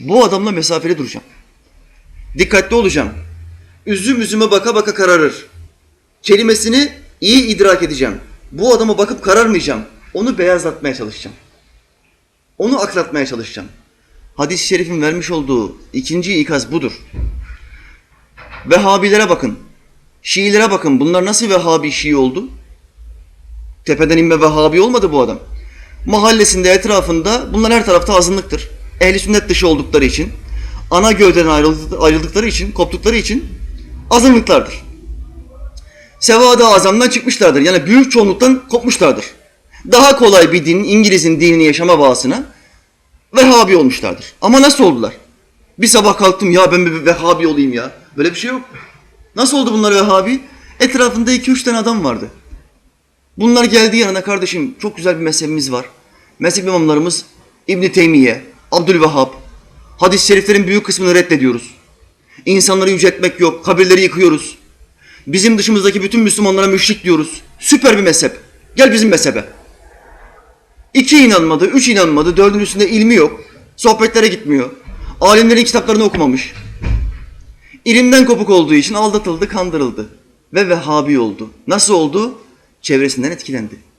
Bu adamla mesafeli duracağım. Dikkatli olacağım. Üzüm üzüme baka baka kararır. Kelimesini iyi idrak edeceğim. Bu adama bakıp kararmayacağım. Onu beyazlatmaya çalışacağım. Onu aklatmaya çalışacağım. Hadis-i şerifin vermiş olduğu ikinci ikaz budur. Vehhabilere bakın. Şiilere bakın. Bunlar nasıl Vehhabi Şii oldu? Tepeden inme Vehhabi olmadı bu adam. Mahallesinde, etrafında bunlar her tarafta azınlıktır. Ehli sünnet dışı oldukları için, ana ayrıldık- ayrıldıkları için, koptukları için azınlıklardır. Sevada azamdan çıkmışlardır. Yani büyük çoğunluktan kopmuşlardır. Daha kolay bir din, İngiliz'in dinini yaşama bağısına Vehhabi olmuşlardır. Ama nasıl oldular? Bir sabah kalktım ya ben bir Vehhabi olayım ya. Böyle bir şey yok. Nasıl oldu bunlar Vehhabi? Etrafında iki üç tane adam vardı. Bunlar geldi yanına kardeşim çok güzel bir mezhebimiz var. Mezhep imamlarımız İbn Teymiye, Abdülvehhab. Hadis-i şeriflerin büyük kısmını reddediyoruz. İnsanları yüceltmek yok, kabirleri yıkıyoruz. Bizim dışımızdaki bütün Müslümanlara müşrik diyoruz. Süper bir mezhep. Gel bizim mezhebe. İki inanmadı, üç inanmadı, dördüncüsünde ilmi yok. Sohbetlere gitmiyor. Alimlerin kitaplarını okumamış. İlimden kopuk olduğu için aldatıldı, kandırıldı. Ve Vehhabi oldu. Nasıl oldu? Çevresinden etkilendi.